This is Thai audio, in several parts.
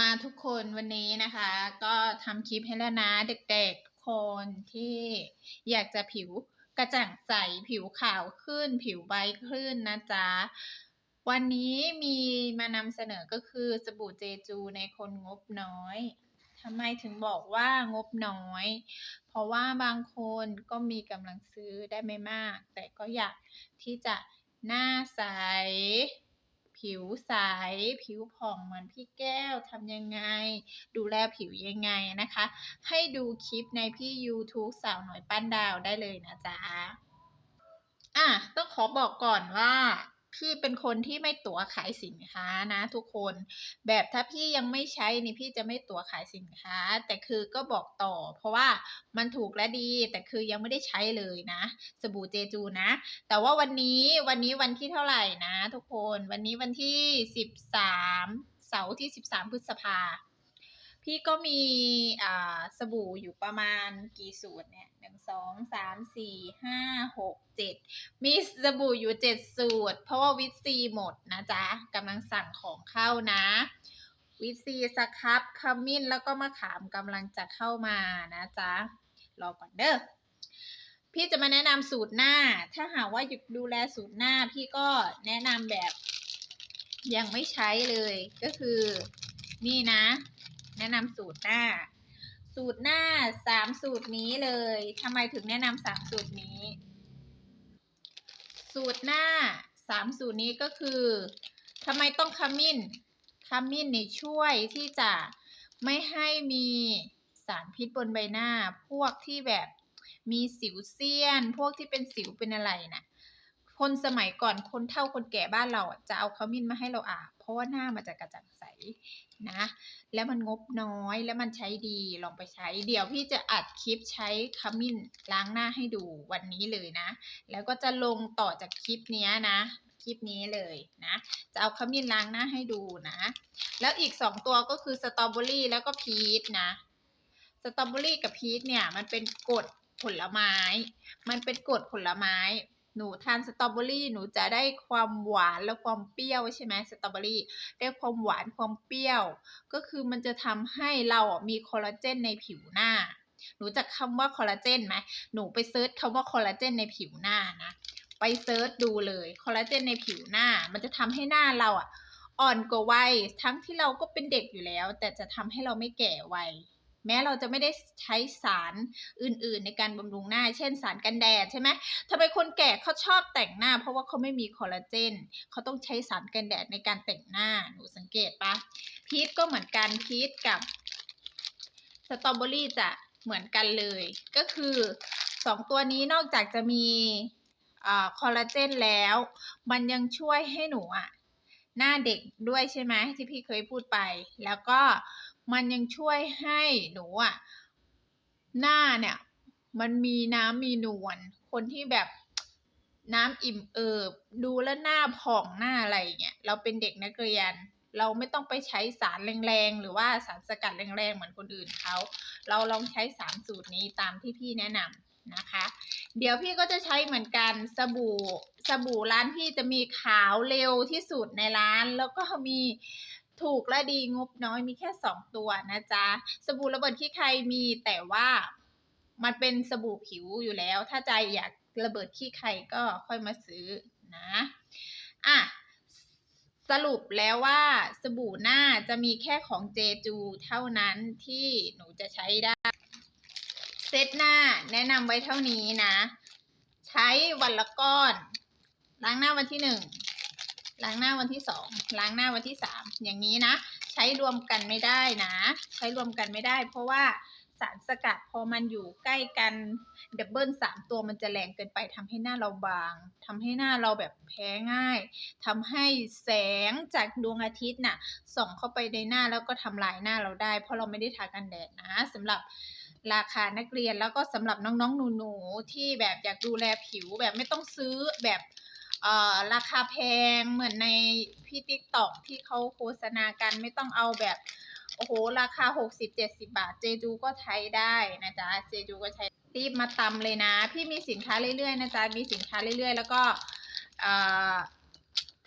มาทุกคนวันนี้นะคะ ก็ทำคลิปให้แล้วนะเด็กๆทุกคนที่อยากจะผิวกระจ่างใสผิวขาวขึ้น ผิวใบขึ้นนะจ๊ะ วันนี้มีมานำเสนอก็คือสบู่เจจูในคนงบน้อยทำไมถึงบอกว่างบน้อย เพราะว่าบางคนก็มีกำลังซื้อได้ไม่มาก แต่ก็อยากที่จะหน้าใส ผิวใส ผิวผ่องเหมือนพี่แก้วทำยังไง ดูแลผิวยังไงนะคะ ให้ดูคลิปในพี่ YouTube สาวหน่อยปั้นดาวได้เลยนะจ๊ะอะต้องขอบอกก่อนว่า พี่เป็นคนที่ไม่ตั๋วขายสินค้านะทุกคน แบบถ้าพี่ยังไม่ใช้นี่พี่จะไม่ตั๋วขายสินค้า แต่คือก็บอกต่อ เพราะว่ามันถูกและดี แต่คือยังไม่ได้ใช้เลยนะ สบู่เจจูนะ แต่ว่าวันนี้วันนี้วันที่เท่าไหร่นะ ทุกคนวันนี้วันที่สิบสามเสาร์ที่สิบสามพฤษภา พี่ก็มีอ่าสบู่อยู่ประมาณกี่สูตรเนี่ยหนึ่งสองสามสี่ห้าหกเจ็ดมีสบู่อยู่เจ็ดสูตร เพราะว่าวิตซีหมดนะจ๊ะกำลังสั่งของเข้านะ วิตซีสครับขมิ้นแล้วก็มะขามกำลังจะเข้ามานะจ๊ะรอก่อนเด้อพี่จะมาแนะนำสูตรหน้า ถ้าหากว่าอยากดูแลสูตรหน้า พี่ก็แนะนำแบบยังไม่ใช้เลยก็คือนี่นะ แนะนำสูตรหน้า สูตรหน้าสามสูตรนี้เลยทำไมถึงแนะนำสามสูตรนี้ สูตรหน้าสามสูตรนี้ก็คือทำไมต้องขมิ้นขมิ้นเนี่ยช่วยที่จะไม่ให้มีสารพิษบนใบหน้า พวกที่แบบมีสิวเซียน พวกที่เป็นสิวเป็นอะไรน่ะ คนสมัยก่อนคนเฒ่าคนแก่บ้านเราจะเอาขมิ้นมาให้เราอาบเพราะว่าหน้ามันจะกระจ่างใสนะ แล้วมันงบน้อยแล้วมันใช้ดีลองไปใช้ เดี๋ยวพี่จะอัดคลิปใช้ขมิ้นล้างหน้าให้ดูวันนี้เลยนะ แล้วก็จะลงต่อจากคลิปนี้นะคลิปนี้เลยนะ จะเอาขมิ้นล้างหน้าให้ดูนะ แล้วอีกสองตัวก็คือสตรอเบอรี่แล้วก็พีชนะ สตรอเบอรี่กับพีชเนี่ยมันเป็นกรดผลไม้ มันเป็นกรดผลไม้ หนูทานสตรอเบอรี่หนูจะได้ความหวานและความเปรี้ยวใช่ไหมสตรอเบอรี่ได้ความหวานความเปรี้ยว ก็คือมันจะทำให้เราอะมีคอลลาเจนในผิวหน้า หนูจักคำว่าคอลลาเจนไหมหนูไปเซิร์ชคำว่าคอลลาเจนในผิวหน้านะ ไปเซิร์ชดูเลยคอลลาเจนในผิวหน้า มันจะทำให้หน้าเราอะอ่อนกว่าวัยทั้งที่เราก็เป็นเด็กอยู่แล้ว แต่จะทำให้เราไม่แก่วัย แม้เราจะไม่ได้ใช้สารอื่นๆ ในการบำรุงหน้า เช่นสารกันแดดใช่ไหมทำไมคนแก่เขาชอบแต่งหน้า เพราะว่าเขาไม่มีคอลลาเจนเขาต้องใช้สารกันแดดในการแต่งหน้าหนูสังเกตปะพีชก็เหมือนกันพีชกับสตรอเบอรี่จะเหมือนกันเลย ก็คือสองตัวนี้นอกจากจะมีอ่าคอลลาเจนแล้ว มันยังช่วยให้หนูอะหน้าเด็กด้วยใช่ไหมที่พี่เคยพูดไป แล้วก็ มันยังช่วยให้หนูอะหน้าเนี่ย มันมีน้ำมีนวลคนที่แบบน้ำอิ่มเอิบดูแล้วหน้าผ่องหน้าอะไรเงี้ยเราเป็นเด็กนักเรียน เราไม่ต้องไปใช้สารแรงๆ หรือว่าสารสกัดแรงๆ เหมือนคนอื่นเขา เราลองใช้สามสูตรนี้ตามที่พี่แนะนำนะคะ เดี๋ยวพี่ก็จะใช้เหมือนกันสบู่สบู่ร้านพี่จะมีขาวเร็วที่สุดในร้าน แล้วก็มี ถูกและดีงบน้อยมีแค่สองตัวนะจ๊ะ สบู่ระเบิดขี้ใครมีแต่ว่ามันเป็นสบู่ผิวอยู่แล้ว ถ้าใจอยากระเบิดขี้ใครก็ค่อยมาซื้อนะอะสรุปแล้วว่าสบู่หน้าจะมีแค่ของเจจูเท่านั้นที่หนูจะใช้ได้ เซตหน้าแนะนำไว้เท่านี้นะ ใช้วันละก้อน ล้างหน้าวันที่หนึ่ง ล้างหน้าวันที่สองล้างหน้าวันที่สามอย่างนี้นะ ใช้รวมกันไม่ได้นะ ใช้รวมกันไม่ได้ เพราะว่าสารสกัดพอมันอยู่ใกล้กันดับเบิลสามตัวมันจะแรงเกินไปทำให้หน้าเราบางทำให้หน้าเราแบบแพ้ง่ายทำให้แสงจากดวงอาทิตย์น่ะส่องเข้าไปในหน้าแล้วก็ทำลายหน้าเราได้ เพราะเราไม่ได้ทากันแดดนะสำหรับราคานักเรียนแล้วก็สำหรับน้องๆหนูๆที่แบบอยากดูแลผิวแบบไม่ต้องซื้อแบบ เอ่อราคาแพงเหมือนในพี่ติ๊กตอกที่เขาโฆษณากันไม่ต้องเอาแบบ โอ้โห ราคา 60 70 บาท เจจูก็ใช้ได้นะจ๊ะ เจจูก็ใช้รีบมาตำเลยนะ พี่มีสินค้าเรื่อยๆนะจ๊ะ มีสินค้าเรื่อยๆ แล้วก็เอ่อ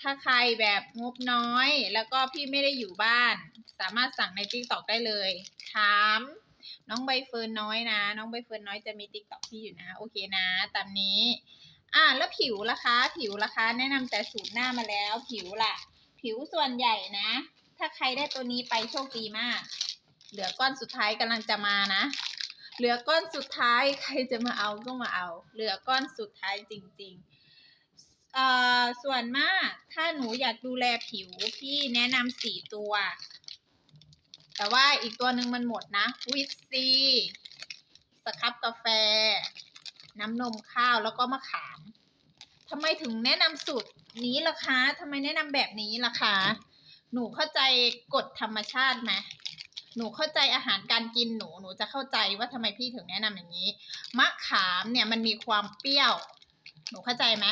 ถ้าใครแบบงบน้อย แล้วก็พี่ไม่ได้อยู่บ้าน สามารถสั่งในติ๊กตอกได้เลย ถามน้องใบเฟิร์นน้อยนะ น้องใบเฟิร์นน้อยจะมีติ๊กต็อกพี่อยู่นะ โอเคนะ ตามนี้ อ่า แล้วผิวล่ะคะ ผิวล่ะคะ แนะนำแต่สูตรหน้ามาแล้ว ผิวล่ะ ผิวส่วนใหญ่นะ ถ้าใครได้ตัวนี้ไปโชคดีมาก เหลือก้อนสุดท้ายกำลังจะมานะ เหลือก้อนสุดท้ายใครจะมาเอาก็มาเอา เหลือก้อนสุดท้ายจริงๆเอ่อส่วนมากถ้าหนูอยากดูแลผิวพี่แนะนำสี่ตัว แต่ว่าอีกตัวหนึ่งมันหมดนะวิตซีสครับกาแฟ น้ำนมข้าวแล้วก็มะขาม ทำไมถึงแนะนำสูตรนี้ล่ะคะทำไมแนะนำแบบนี้ล่ะคะ หนูเข้าใจกฎธรรมชาติไหมหนูเข้าใจอาหารการกินหนูหนูจะเข้าใจว่าทำไมพี่ถึงแนะนำอย่างนี้ มะขามเนี่ยมันมีความเปรี้ยว หนูเข้าใจไหม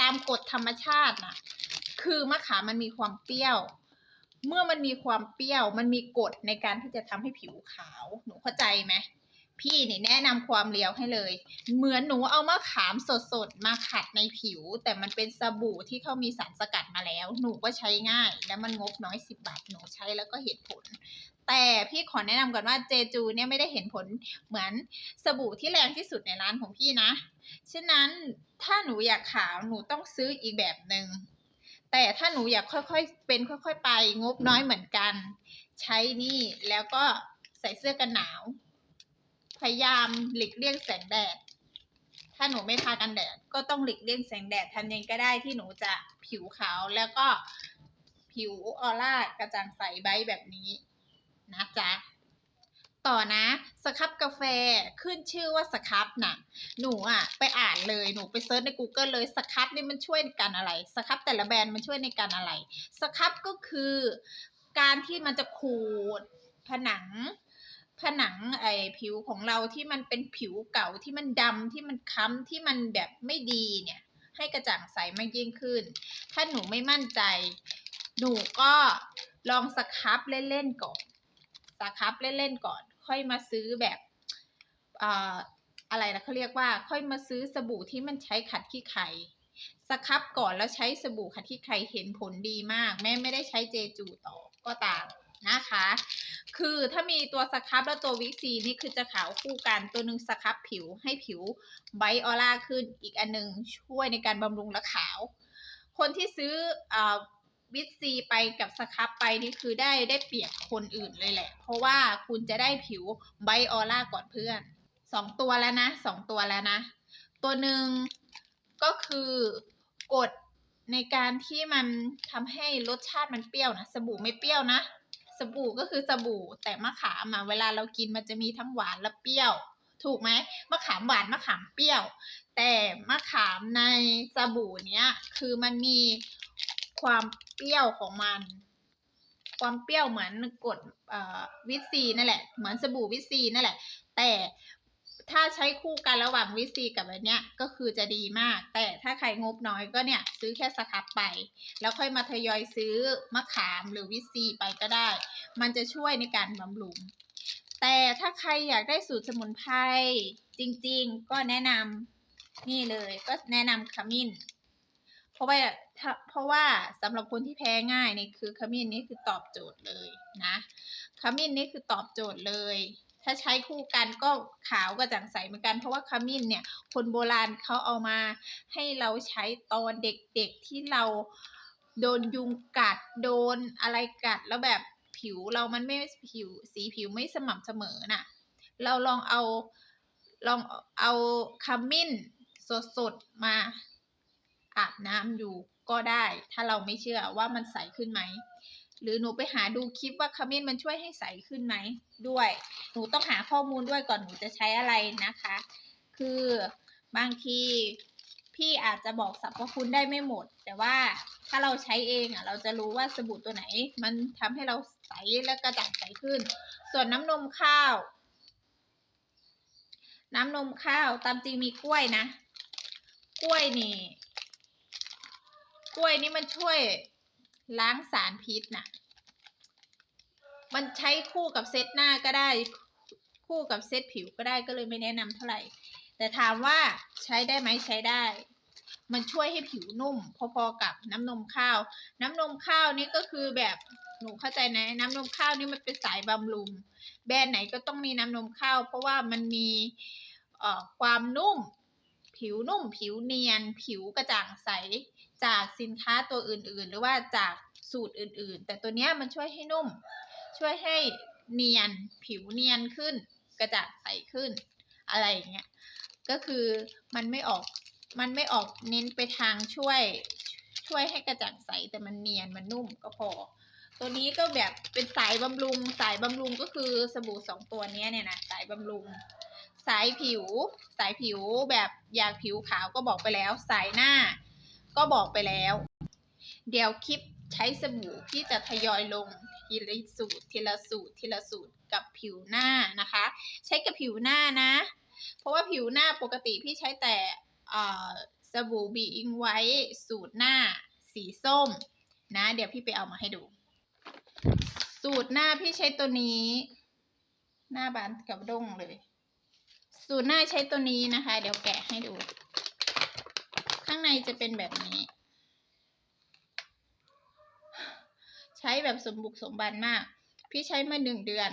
ตามกฎธรรมชาติน่ะคือมะขามมันมีความเปรี้ยว เมื่อมันมีความเปรี้ยว มันมีกฎในการที่จะทำให้ผิวขาว หนูเข้าใจไหม พี่นี่แนะนำความเลียวให้เลย เหมือนหนูเอามะขามสดๆ มาขัดในผิว แต่มันเป็นสบู่ที่เขามีสารสกัดมาแล้ว หนูก็ใช้ง่าย และมันงบน้อยสิบบาทหนูใช้แล้วก็เห็นผล แต่พี่ขอแนะนำก่อนว่าเจจูเนี่ยไม่ได้เห็นผลเหมือนสบู่ที่แรงที่สุดในร้านของพี่นะ ฉะนั้นถ้าหนูอยากขาวหนูต้องซื้ออีกแบบหนึง่งแต่ถ้าหนูอยากค่อยๆ เป็นค่อย ๆ ไปงบน้อยเหมือนกัน ใช้นี่แล้วก็ใส่เสื้อกันหนาว พยายามหลีกเลี่ยงแสงแดด ถ้าหนูไม่ทากันแดด ก็ต้องหลีกเลี่ยงแสงแดดทำยังก็ได้ที่หนูจะผิวขาวแล้วก็ผิวออร่ากระจ่างใสไบแบบนี้นะจ๊ะต่อนะสครับกาแฟขึ้นชื่อว่าสครับน่ะ หนูอะไปอ่านเลยหนูไปเซิร์ชใน Google เลยสครับนี่มันช่วยในการอะไรสครับแต่ละแบรนด์มันช่วยในการอะไรสครับก็คือ การที่มันจะขูดผนัง ผนังไอผิวของเราที่มันเป็นผิวเก่าที่มันดำที่มันค้ำที่มันแบบไม่ดีเนี่ย ให้กระจ่างใสมากยิ่งขึ้น ถ้าหนูไม่มั่นใจ หนูก็ลองสครับเล่นๆก่อนสครับเล่นๆก่อน ค่อยมาซื้อแบบอ่ออะไรนะเขาเรียกว่าค่อยมาซื้อสบู่ที่มันใช้ขัดขี้ไข่สครับก่อนแล้วใช้สบู่ขัดขี้ไข่เห็นผลดีมาก แม่ไม่ได้ใช้เจจูต่อก็ตาม นะคะ คือถ้ามีตัวสครับและตัววิกซีนี่คือจะขาวคู่กัน ตัวหนึ่งสครับผิวให้ผิวไบออร่าขึ้น อีกอันหนึงช่วยในการบำรุงและขาว คนที่ซื้ออวิตซีไปกับสครับไปนี่คือได้ได้เปรียบคนอื่นเลยแหละ เพราะว่าคุณจะได้ผิวไบออร่าก่อนเพื่อนสองตัวแล้วนะสองตัวแล้วนะ ตัวหนึ่งก็คือกฎในการที่มันทำให้รสชาติมันเปรี้ยวนะ สบู่ไม่เปรี้ยวนะ สบู่ก็คือสบู่แต่มะขามอะเวลาเรากินมันจะมีทั้งหวานและเปรี้ยว ถูกไหมมะขามหวานมะขามเปรี้ยว แต่มะขามในสบู่เนี้ยคือมันมีความเปรี้ยวของมัน ความเปรี้ยวเหมือนกดวิตซีนั่นแหละ เหมือนสบู่วิตซีนั่นแหละ แต่ ถ้าใช้คู่กันระหว่างวิตซีกับอันเนี้ยก็คือจะดีมาก แต่ถ้าใครงบน้อยก็เนี่ยซื้อแค่สครับไป แล้วค่อยมาทยอยซื้อมะขามหรือวิตซีไปก็ได้ มันจะช่วยในการบำรุง แต่ถ้าใครอยากได้สูตรสมุนไพรจริงๆ ก็แนะนำนี่เลยก็แนะนำขมิ้นเพราะว่าถ้าเพราะว่าสำหรับคนที่แพ้ง่ายนี่คือขมิ้นนี่คือตอบโจทย์เลยนะขมิ้นนี่คือตอบโจทย์เลย ถ้าใช้คู่กันก็ขาวกระจ่างใสเหมือนกัน เพราะว่าขมิ้นเนี่ย คนโบราณเขาเอามาให้เราใช้ตอนเด็กๆที่เราโดนยุงกัดโดนอะไรกัดแล้วแบบผิวเรามันไม่ผิวสีผิวไม่สม่ำเสมอน่ะ เราลองเอาลองเอาขมิ้นสดๆมาอาบน้ำอยู่ก็ได้ ถ้าเราไม่เชื่อว่ามันใสขึ้นไหม หรือหนูไปหาดูคลิปว่าขมิ้นมันช่วยให้ใสขึ้นไหมด้วย หนูต้องหาข้อมูลด้วยก่อนหนูจะใช้อะไรนะคะ คือบางทีพี่อาจจะบอกสรรพคุณได้ไม่หมด แต่ว่าถ้าเราใช้เองอะเราจะรู้ว่าสบู่ตัวไหน มันทำให้เราใสและกระจ่างใสขึ้น ส่วนน้ำนมข้าว น้ำนมข้าวตามจริงมีกล้วยนะ กล้วยนี่ กล้วยนี่มันช่วย ล้างสารพิษน่ะ มันใช้คู่กับเซตหน้าก็ได้ คู่กับเซตผิวก็ได้ก็เลยไม่แนะนำเท่าไหร่ แต่ถามว่าใช้ได้ไหมใช้ได้ มันช่วยให้ผิวนุ่ม พอๆกับน้ำนมข้าว น้ำนมข้าวนี่ก็คือแบบหนูเข้าใจนะน้ำนมข้าวนี่มันเป็นสายบำรุง แบรนด์ไหนก็ต้องมีน้ำนมข้าว เพราะว่ามันมีเอ่อความนุ่ม ผิวนุ่ม ผิวเนียน ผิวกระจ่างใส จากสินค้าตัวอื่นๆ หรือว่าจากสูตรอื่นๆ แต่ตัวเนี้ยมันช่วยให้นุ่ม ช่วยให้เนียนผิวเนียนขึ้น กระจ่างใสขึ้น อะไรอย่างเงี้ยก็คือมันไม่ออกมันไม่ออกเน้นไปทางช่วย ช่วยให้กระจ่างใสแต่มันเนียนมันนุ่มก็พอ ตัวนี้ก็แบบเป็นสายบำรุง สายบำรุงก็คือสบู่สองตัวนี้เนี่ยนะสายบำรุง สายผิว สายผิวแบบอยากผิวขาวก็บอกไปแล้ว สายหน้า ก็บอกไปแล้ว เดี๋ยวคลิปใช้สบู่ที่จะทยอยลงทีละสูตรทีละสูตรทีละสูตรกับผิวหน้านะคะ ใช้กับผิวหน้านะ เพราะว่าผิวหน้าปกติพี่ใช้แต่สบู่บีอิงไว้สูตรหน้าสีส้มนะ เดี๋ยวพี่ไปเอามาให้ดู สูตรหน้าพี่ใช้ตัวนี้ หน้าบานกับด้งเลย สูตรหน้าใช้ตัวนี้นะคะ เดี๋ยวแกะให้ดูางในจะเป็นแบบนี้ ใช้แบบสมบุกสมบันมาก พี่ใช้มาหนึ่งเดือน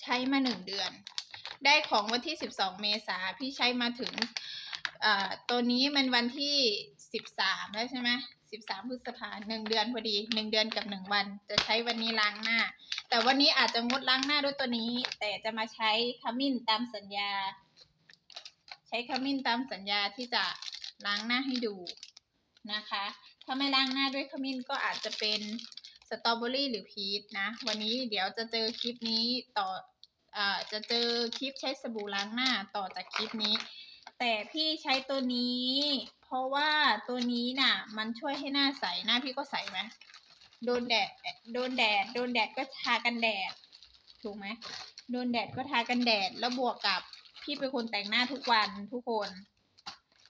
ใช้มาหนึ่งเดือน ได้ของวันที่สิบสองเมษาพี่ใช้มาถึงอ่าตัวนี้มันวันที่สิบสามแล้วใช่ไหมสิบสามพฤษภาหนึ่งเดือนพอดีหนึ่งเดือนกับหนึ่งวัน จะใช้วันนี้ล้างหน้า แต่วันนี้อาจจะงดล้างหน้าด้วยตัวนี้ แต่จะมาใช้ขมิ้นตามสัญญา ใช้ขมิ้นตามสัญญาที่จะล้างหน้าให้ดูนะคะ ถ้าไม่ล้างหน้าด้วยขมิ้นก็อาจจะเป็นสตรอเบอรี่หรือพีชนะ วันนี้เดี๋ยวจะเจอคลิปนี้ต่ออ่าจะเจอคลิปใช้สบู่ล้างหน้าต่อจากคลิปนี้ แต่พี่ใช้ตัวนี้ เพราะว่าตัวนี้น่ะ มันช่วยให้หน้าใส หน้าพี่ก็ใสไหมโดนแดด โดนแดด โดนแดดก็ทากันแดด ถูกไหม โดนแดดก็ทากันแดด แล้วบวกกับ พี่เป็นคนแต่งหน้าทุกวันทุกคน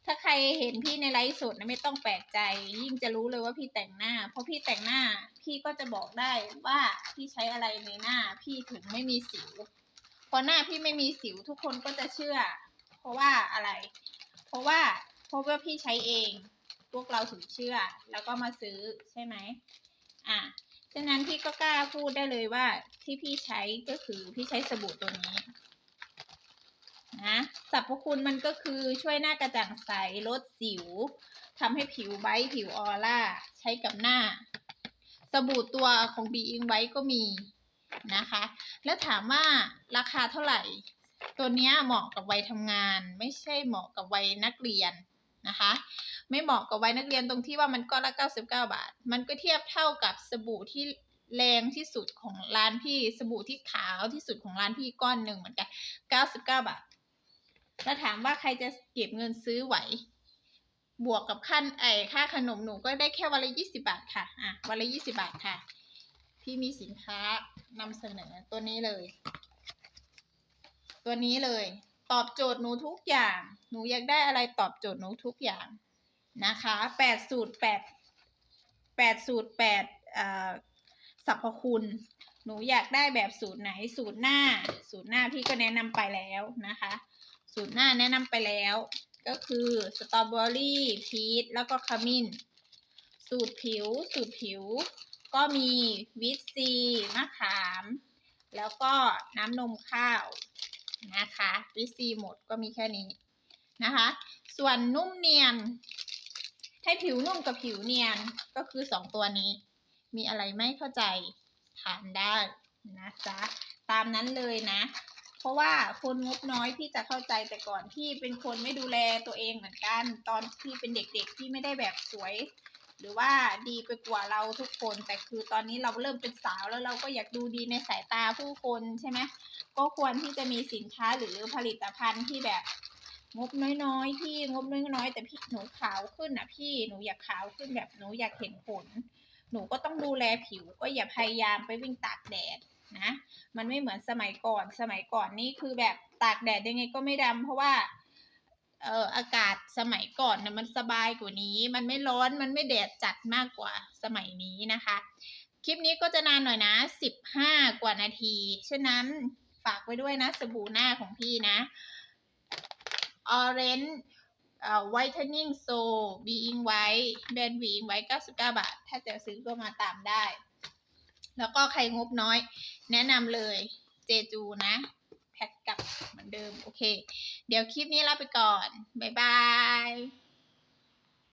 ถ้าใครเห็นพี่ในไลฟ์สดนะไม่ต้องแปลกใจ ยิ่งจะรู้เลยว่าพี่แต่งหน้า เพราะพี่แต่งหน้าพี่ก็จะบอกได้ว่าพี่ใช้อะไรในหน้า พี่ถึงไม่มีสิวพอหน้าพี่ไม่มีสิวทุกคนก็จะเชื่อ เพราะว่าอะไร เพราะว่าเพราะว่าพี่ใช้เอง พวกเราถึงเชื่อ แล้วก็มาซื้อใช่ไหมอะฉะนั้นพี่ก็กล้าพูดได้เลยว่าที่พี่ใช้ก็คือพี่ใช้สบู่ตัวนี้ นะสรรพคุณมันก็คือช่วยหน้ากระจ่างใสลดสิวทำให้ผิวไบผิวออร่า ใช้กับหน้า สบู่ตัวของบีอิงไว้ก็มีนะคะ แล้วถามว่าราคาเท่าไหร่ ตัวนี้เหมาะกับวัยทำงาน ไม่ใช่เหมาะกับวัยนักเรียนนะคะ ไม่เหมาะกับวัยนักเรียนตรงที่ว่ามันก้อนละ 99 บาท มันก็เทียบเท่ากับสบู่ที่แรงที่สุดของร้านพี่สบู่ที่ขาวที่สุดของร้านพี่ก้อนหนึ่งเหมือนกัน 99 บาท แล้วถามว่าใครจะเก็บเงินซื้อไหว บวกกับขั้นไอค่าขนมหนูก็ได้แค่วันละยี่สิบาทค่ะ อะ วันละยี่สิบาทค่ะ พี่มีสินค้านำเสนอตัวนี้เลย ตัวนี้เลย ตอบโจทย์หนูทุกอย่าง หนูอยากได้อะไรตอบโจทย์หนูทุกอย่างนะคะแปดสูตรแปดแปดสูตรแปดอ่าสรรพคุณ หนูอยากได้แบบสูตรไหนสูตรหน้า สูตรหน้าพี่ก็แนะนำไปแล้วนะคะ สูตรหน้าแนะนำไปแล้ว ก็คือสตรอเบอรี่พีชแล้วก็ขมิ้น สูตรผิว สูตรผิว ก็มีวิตซีมะขาม แล้วก็น้ำนมข้าวนะคะ วิตซีหมดก็มีแค่นี้นะคะ ส่วนนุ่มเนียนให้ผิวนุ่มกับผิวเนียนก็คือสองตัวนี้ มีอะไรไม่เข้าใจถามได้นะจ๊ะตามนั้นเลยนะ ราะว่าคนงบน้อยพี่จะเข้าใจแต่ก่อนพี่เป็นคนไม่ดูแลตัวเองเหมือนกัน ตอนพี่เป็นเด็กๆพี่ไม่ได้แบบสวย หรือว่าดีไปกว่าเราทุกคน แต่คือตอนนี้เราเริ่มเป็นสาวแล้วเราก็อยากดูดีในสายตาผู้คนใช่ไหมก็ควรที่จะมีสินค้าหรือผลิตภัณฑ์ที่แบบงบน้อยๆพี่งบน้อยๆแต่พี่หนูขาวขึ้นนะพี่หนูอยากขาวขึ้นแบบหนูอยากเห็นผล หนูก็ต้องดูแลผิวก็อย่าพยายามไปวิ่งตากแดด นะมันไม่เหมือนสมัยก่อนสมัยก่อนนี่คือแบบตากแดดยังไงก็ไม่ดำเพราะว่าเอ่ออากาศสมัยก่อนนะมันสบายกว่านี้ มันไม่ร้อนมันไม่แดดจัดมากกว่าสมัยนี้นะคะ คลิปนี้ก็จะนานหน่อยนะสิบห้ากว่านาที ฉะนั้นฝากไว้ด้วยนะสบู่หน้าของพี่นะ Orange เอ่อ Whitening So Being White แบรนด์ Being White 99 บาท ถ้าจะซื้อก็มาตามได้ แล้วก็ใครงบน้อย แนะนำเลยเจจูนะ แพ็คกลับเหมือนเดิม โอเค เดี๋ยวคลิปนี้ลาไปก่อน บ๊ายบาย